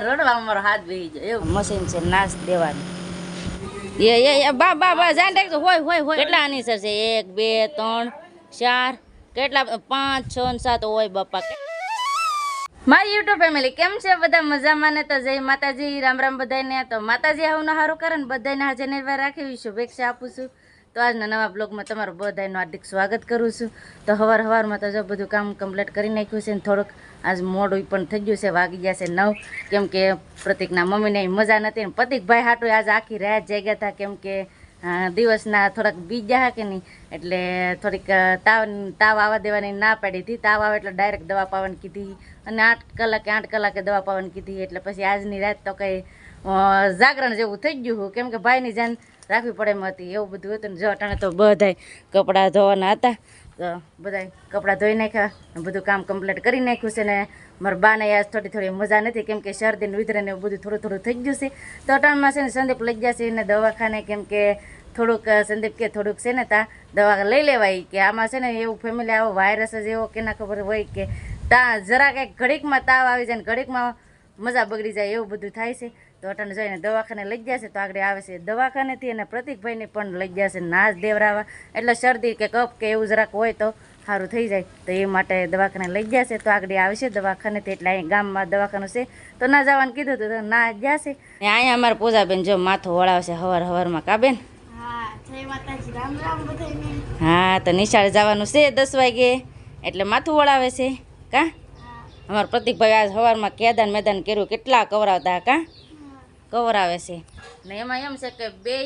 રડવા મારો હાથ બેહી જાય. એવું. મશીન છે નાશ દેવાની. એ એ બા બા બા જાણ રાખજો. હોય હોય હોય. કેટલા આની સર છે? એક બે ત્રણ ચાર. કેટલા? પાંચ છ ને સાત હોય બાપા. મારી યુટ્યુબ ફેમિલી કેમ છે? બધા મજામાં ને તો જય માતાજી. રામ રામ બધાને તો માતાજી આવું હારું કરે ને બધાને હાજર નિર્ભર રાખી શુભેચ્છા આપું છું. તો આજના નવા બ્લોગમાં તમારું બધાનું હાર્દિક સ્વાગત કરું છું. તો હવાર હવારમાં તો જો બધું કામ કમ્પ્લીટ કરી નાખ્યું છે ને થોડુંક. આજ મોડું પણ થઈ ગયું છે, વાગી ગયા છે નવ. કેમ કે પ્રતિકના મમ્મીને મજા નથી ને પ્રતિકભાઈ હાટું આજ આખી રાત જાગ્યા હતા. કેમ કે દિવસના થોડાક બીજા હા કે નહીં એટલે થોડીક તાવ તાવ આવવા દેવાની ના પાડી હતી. તાવ આવે એટલે ડાયરેક્ટ દવા પાવાની કીધી. અને આઠ કલાકે આઠ કલાકે દવા પાવાની કીધી. એટલે પછી આજની રાત તો કંઈ જાગરણ જેવું થઈ ગયું હું. કેમ કે ભાઈની જાન રાખવી પડે એમ હતી. એવું બધું હતું ને જો અટાણે તો બધાય કપડાં ધોવાના હતા. તો બધાય કપડાં ધોઈ નાખ્યા બધું કામ કમ્પ્લીટ કરી નાખ્યું છે ને મારા બાને આજ થોડી થોડી મજા નથી કેમ કે શરદી એવું બધું થોડું થોડું થઈ ગયું છે. તો અટાણમાં છે ને સંદીપ લઈ ગયા છે ને દવાખાને કેમ કે થોડુંક, સંદીપ કે થોડુંક છે ને ત્યાં દવા લઈ લેવાય કે આમાં છે ને એવું ફેમિલી આવો વાયરસ જ એવો કે ના ખબર હોય કે તા જરા કંઈક ઘડીકમાં તાવ આવી જાય ને ઘડીકમાં મજા બગડી જાય એવું બધું થાય છે. તો અટાણે જઈને દવાખાને લઈ ગયા છે તો આગળ આવે છે દવાખાનેથી અને પ્રતિકભાઈને પણ લઈ ગયા છે નાશ દેવરાવા. એટલે શરદી કે કફ કે એવું જરાક હોય તો સારું થઈ જાય. તો એ માટે દવાખાને લઈ ગયા છે તો આગળ આવે છે દવાખાનેથી. એટલે અહીં ગામમાં દવાખાનું છે. તો ના જવાનું કીધું હતું તો ના ને અહીંયા અમારા પૂજાબેન જો માથું વળાવશે હવાર હવારમાં કાબેન હા તો નિશાળે જવાનું છે દસ વાગે. એટલે માથું વળાવે છે કા? અમારા પ્રતિકભાઈ આજ સવારમાં કેદાન મેદાન કર્યું. કેટલા કવરાવતા કા? કવરાવે છે. ને એમાં એમ છે કે બે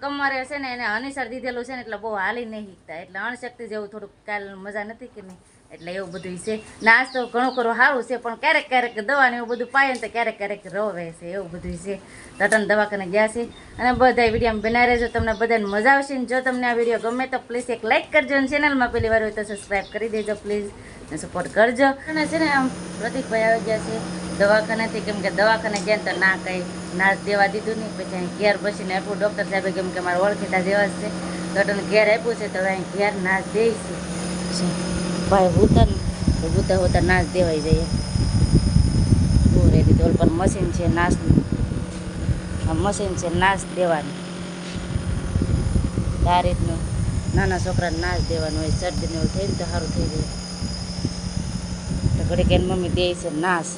કમરે છે ને એને અનિસર દીધેલું છે ને એટલે બહુ હાલી નહીં શીખતા. એટલે અણશક્તિ જેવું થોડુંક કાલ મજા નથી કે નહીં. એટલે એવું બધું છે. ને આજ તો ઘણું ખરું સારું છે, પણ ક્યારેક ક્યારેક દવા ને એવું બધું પાય ને તો ક્યારેક ક્યારેક રવે છે, એવું બધું છે. રતન દવાખાને ગયા છે. અને બધા વીડિયો બનાવી રહેજો, તમને બધાને મજા આવશે. ને જો તમને આ વીડિયો ગમે તો પ્લીઝ એક લાઇક કરજો અને ચેનલમાં પહેલી વાર હોય તો સબસ્ક્રાઈબ કરી દેજો પ્લીઝ ને સપોર્ટ કરજો. અને છે ને આમ પ્રતિકભાઈ આવી ગયા છે. દવાખાનેથી કેમ કે દવાખાને ગયા તો ના કંઈ ના દેવા દીધું નહીં. પછી અહીં ઘેર બસીને આપ્યું ડૉક્ટર સાહેબે કેમ કે મારા ઓળખીતા જેવા છે. તો તને ઘેર આપ્યું છે તો અહીં ઘેર નાશ દે છે. ભાઈ હું ને, તો હુતા નાશ દેવાઈ જાય બહુ રેડી દીધું પણ મશીન છે નાશનું આ મશીન છે, નાશ દેવાનું. આ રીતનું નાના છોકરાને નાશ દેવાનું હોય, શરદીને એવું થઈને તો સારું થઈ જાય. તો ઘડીક એની મમ્મી દે છે, નાશ.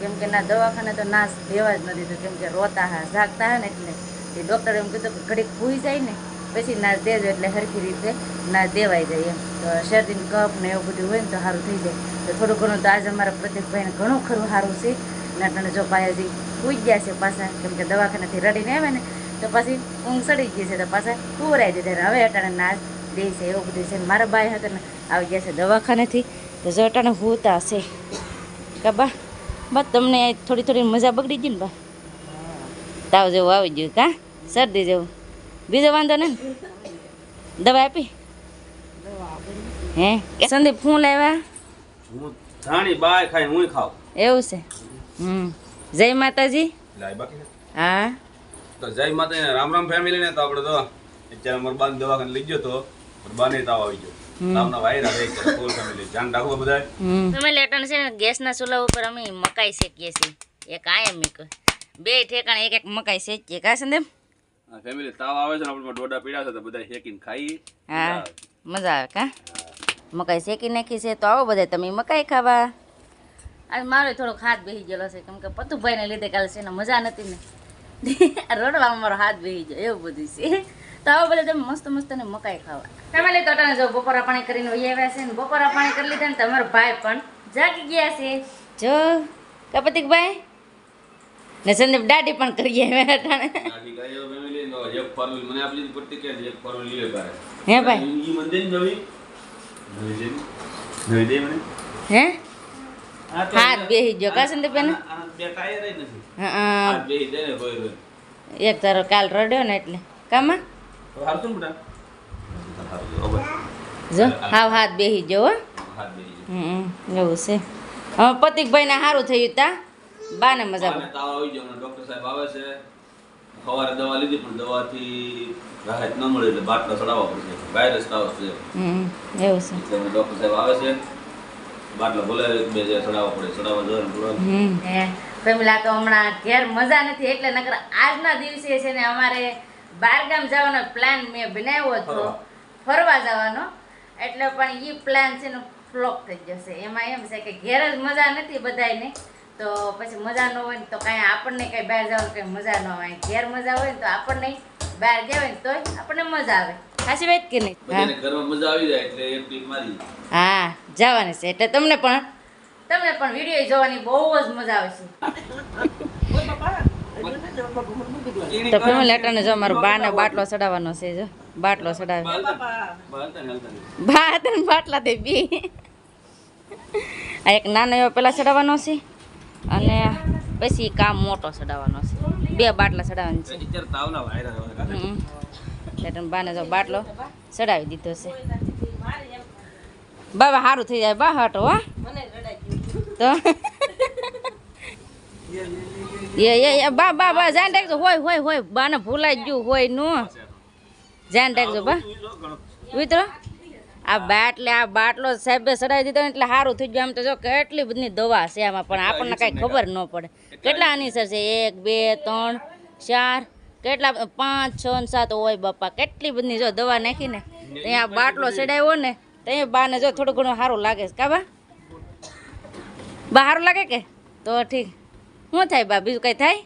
કેમ કે ના દવાખાને તો નાશ દેવા જ નથી દીધું. કેમ કે રોતા હા, જાગતા હા ને એટલે. એ ડૉક્ટરે એમ કીધું કે ઘડીક ભૂઈ જાય ને, પછી નાશ દેજો એટલે સરખી રીતે ના દેવાઈ જાય એમ. તો શરદીને કફ ને એવું બધું હોય ને તો સારું થઈ જાય. તો થોડું ઘણું તો આજે અમારા પ્રતિકભાઈને ઘણું ખરું સારું છે. ને અટાણે જો પાયાજી પૂઈ ગયા છે પાછા, કેમ કે દવાખાનાથી રડીને આવે ને, તો પછી ઊંઘ સડી ગઈ છે તો પાછા પૂરાઈ દીધા ને. હવે અટાણે નાશ દે છે એવું બધું છે ને. મારા ભાઈ હતા ને, આવી ગયા છે દવાખાનેથી. તો જો અટાણે હોતા છે કે બા બસ તમને થોડી થોડી મજા બગડી ગઈ ને બા. તાવ જેવું આવી ગયું કા? શરદી જેવું. બીજો વાંધો ને? દવા આપી? હે? સંદીપ શું લાવ્યા? હું ધાણી બાય ખાઈ હું ખાવ. એવું છે? હમ. જય માતાજી. હા. તો જય માતા રામ રામ ફેમિલી ને તો આપણે તો અત્યારે અમારા બાન દવાખાને લઈ ગયો તો બાને તાવ આવી ગયો. તાવના વાયરા રહે છે ફૂલ ફેમિલી ધ્યાન રાખવું બધા તમે લેટન છે ને ગેસના ચૂલા ઉપર અમે મકાઈ શેકીએ છીએ. એક આયમ એક બે ઠેકાણે એક એક મકાઈ શેકીએ. કા સંદેમ ફેમિલી તાવ આવે છે ને આપણે ડોડા પીડા છે તો બધા શેકીને ખાઈ. હા. મજા આવે. કા? મકાઈ શેકી નાખી છે તો આવો બધા તમે મકાઈ ખાવા. આજ મારો થોડો હાથ બેસી ગયેલો છે કેમ કે પતુભાઈને લીધે કાલે છે ને મજા નથી ને. રડવામાં મારો હાથ બેસી ગયો એવું બધું છે. તો આવો બધા તમે મસ્ત મસ્ત ને મકાઈ ખાવા. તમે તો અટાણે જો બપોરા પાણી કરીને વહી આવ્યા છે ને બપોરા પાણી કરી લીધા ને તમારો ભાઈ પણ જાગી ગયા છે. જો કપતિકભાઈ ને સંદીપ દાઢી પણ કરી આવ્યા અટાણે એક ફરવી મને આપી દીધી પડતી કે એક ફરવી લીલે બારે હે ભાઈ? ઈ મને નવી. નવી દે નવી દે મને. હે? હાથ બેસી ગયો કા બે ટાયર નથી. હા હાથ બેહી દે ને કોઈ કોઈ એક તારો કાલ રડ્યો ને એટલે. કામાં? તો બેટા જો હાવ હાથ બેસી ગયો હો. બેહી ગયો. હમ એવું છે. હવે પતિકભાઈને સારું થયું તા. બાને મજા બાને આવી ગયો ડોક્ટર સાહેબ આવે છે. સવારે દવા લીધી પણ દવાથી રાહત ન મળે એટલે બાટલા ચડાવવા પડશે. વાયરસ તાવ છે હમ એવું છે. એટલે ડોક્ટર સાહેબ આવે છે. બાટલા બોલાવે બે જે ચડાવવા પડે ચડાવવા જવાનું હમ. ફેમિલા તો હમણાં ઘેર મજા નથી એટલે નકર આજના દિવસે છે ને અમારે બહારગામ જવાનો પ્લાન મેં બનાવ્યો હતો. ફરવા. જવાનો. એટલે પણ એ પ્લાન છે ને ફ્લોપ થઈ જશે. એમાં એમ છે કે ઘેર જ મજા નથી બધાને તો પછી મજા ન હોય ને તો કાંઈ આપણને કાંઈ બહાર જવાનું કંઈ મજા ન હોય. ઘેર મજા હોય ને તો આપણને બહાર જવાય ને તોય આપણને મજા આવે. સાચી વાત કે નહીં? હા ઘરમાં મજા આવી જાય એટલે એક મારી. હા જવાની છે. એટલે તમને પણ? તમને પણ વીડિયો જોવાની બહુ જ મજા આવશે. તો ફેમિલી અટાણે જો મારો બાને બાટલો ચડાવવાનો છે જો. બાટલો ચડાવે. બા તને બાટલા દે બી. આ એક નાનો એવો પેલા ચડાવવાનો છે અને પછી કામ મોટો ચડાવવાનો છે. બે બાટલા ચડાવવાનો છે. એટલે બાને જો બાટલો ચડાવી દીધો છે. બાબા સારું થઈ જાય. બા હાટો, હા. તો એ એ બા બા બા જાન રાખજો હોય હોય હોય બાને ભૂલાઈ ગયું હોયનું જાન રાખજો બા મિત્રો આ બાટલે આ બાટલો સાહેબે ચડાવી દીધો એટલે સારું થઈ ગયું આમ તો જો કેટલી બધી દવા છે આમાં પણ આપણને કાંઈ ખબર ન પડે કેટલા આની સર છે એક બે ત્રણ ચાર કેટલા પાંચ છ ને સાત હોય બાપા કેટલી બધી જો દવા નાખીને ત્યાં બાટલો ચડાવ્યો ને ત્યાં બાને જો થોડું ઘણું સારું લાગે છે કા બા બા સારું લાગે કે તો ઠીક શું થાય બા? બીજું કંઈ થાય?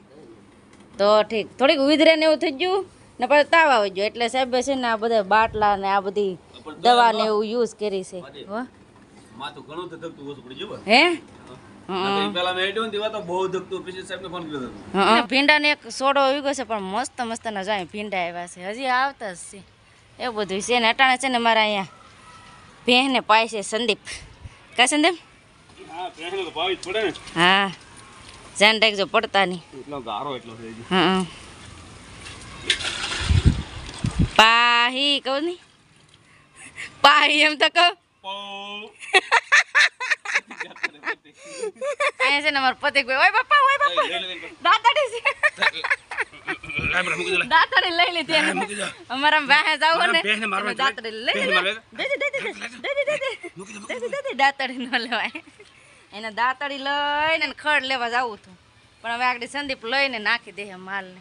તો ઠીક. થોડીક વિધરે ને એવું થઈ ગયું. ને પછી તાવ આવી ગયો. એટલે સાહેબે છે ને આ બધા બાટલા ને આ બધી દવા ને એવું યુઝ કરી છે. હો? હેડ્યો ને એક સોડો આવી ગયો છે પણ મસ્ત મસ્ત ના જાય ભીંડા આવ્યા છે. હજી આવતા જ છે. એવું બધું છે ને. અટાણે છે ને મારા અહીંયા ભેંને પાય છે સંદીપ. કા સંદીપ? હા. ધ્યાન રાખજો પડતા નહીં. એટલો ગારો એટલો થઈ ગયો. હા પાહી કહું નહીં? પાહી એમ તો કહું. અહીંયા છે ને અમારો પતિક ભાઈ ઓય બાપા ઓય બાપા. દાતાડી છે. દાતાડી લઈ લીધી એને ન લેવાય. એને દાંતડી લઈને ખડ લેવા જાવું હતું. પણ હવે આગળ સંદીપ લઈને નાખી દે માલને.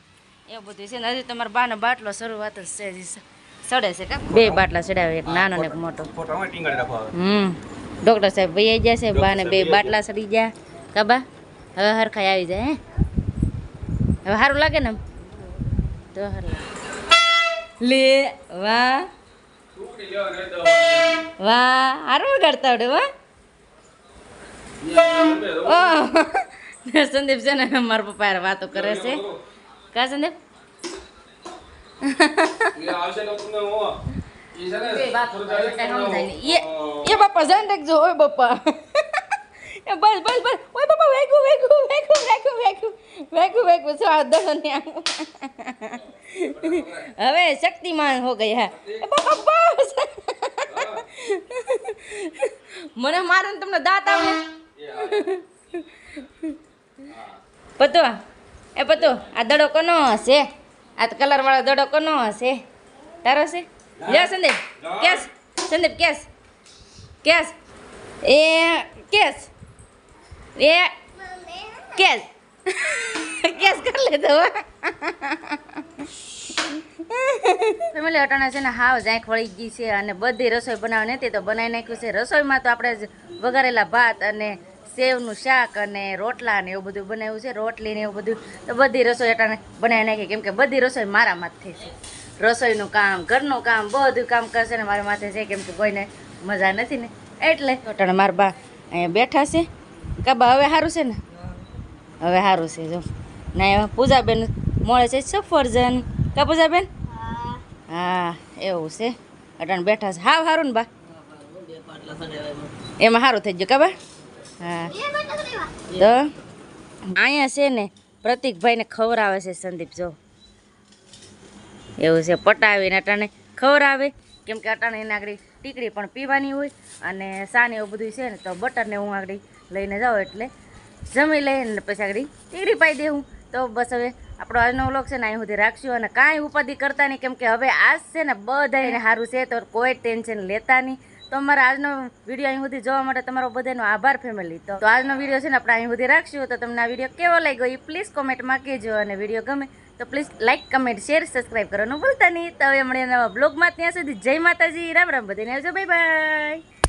એવું બધું છે ને હજી તમારા બાનો બાટલો શરૂઆત જ છે સડે છે કા? બે બાટલા ચડાવે એક નાનો ને એક મોટો. હમ. ડોક્ટર સાહેબ ભાઈ આવી જશે બાને બે બાટલા સડી ગયા. કાબા હવે હરખાઈ આવી જાય હે? હવે સારું લાગે ને? તો સારું લે વાહ. વાહ સારું વગાડતા આવડે વાહ સંદીપ છે ને મારા પપ્પા વાતો કરે છે. કા સંદીપ. એ બાપા ધ્યાન રાખજો ઓય બાપા. બસ બસ બસ. ઓય બાપા વેગુ વેગુ વેગુ વેગુ વેગુ. વેગુ વેગુ છો આ દહન હવે શક્તિમાન હો ગયા એ બાપા બસ. મને મારે તમને દાંત આવે પતો. એ પતો આ દડો કોનો હશે. આ તો કલર વાળો દડો કોનો હશે. તારો છે? લે Sandeep. Case. Sandeep case. Case. એ કેસ. એ કેસ. કેસ કરી લેતો ફેમિલી અટાણા છે ને હાવ ઝાંખ વળી ગઈ છે અને બધી રસોઈ બનાવવાની હતી તો બનાવી નાખ્યું છે. રસોઈમાં તો આપણે જ વઘારેલા ભાત અને સેવનું શાક અને રોટલા ને એવું બધું બનાવ્યું છે. રોટલી ને એવું બધું. તો બધી રસોઈ અટાણે બનાવી નાખી. કેમ કે બધી રસોઈ મારા માથે છે. રસોઈનું કામ, ઘરનું કામ, બધું કામ કરશે ને મારા માથે છે. કેમ કે કોઈને મજા નથી ને. એટલે અટાણે મારા બા અહીંયા બેઠા છે. કાબા હવે સારું છે ને? હવે સારું છે, જો. ના પૂજાબેન મળે છે સફરજન. કા પૂજાબેન? હા, એવું છે. અટાણ બેઠા છે. હાવ સારું ને બા. એમાં સારું થઈ ગયું કા બા? હા. તો અહીંયા છે ને પ્રતિકભાઈને ખવડાવે છે સંદીપ જો. એવું છે પટાવીને અટાણે ખવડાવે. કેમ કે અટાણે એને આગળ ટીકડી પણ પીવાની હોય અને સાને એવું બધું છે ને તો બટરને હું આગળ લઈને જાઉં એટલે જમી લઈને પછી આગળ ટીકડી પાઈ દેવું. તો બસ હવે આપણો આજનો વ્લોગ છે ને અહીં સુધી રાખશું અને કાંઈ ઉપાધિ કરતા નહીં કેમ કે હવે આજ છે ને બધાને સારું છે તો કોઈ ટેન્શન લેતા નહીં. તો અમારા આજનો વીડિયો અહીં સુધી જોવા માટે તમારો બધાનો આભાર ફેમિલી તો આજનો વીડિયો છે ને આપણે અહીં સુધી રાખશું. તો તમને આ વીડિયો કેવો લાગ્યો એ પ્લીઝ કોમેન્ટમાં કહેજો અને વીડિયો ગમે તો please like comment share subscribe કરવાનું ભૂલતા નહીં. તો હવે મળીએ નવા બ્લોગમાં ત્યાં સુધી જય માતાજી. રામ રામ. બધાને આવજો. Bye bye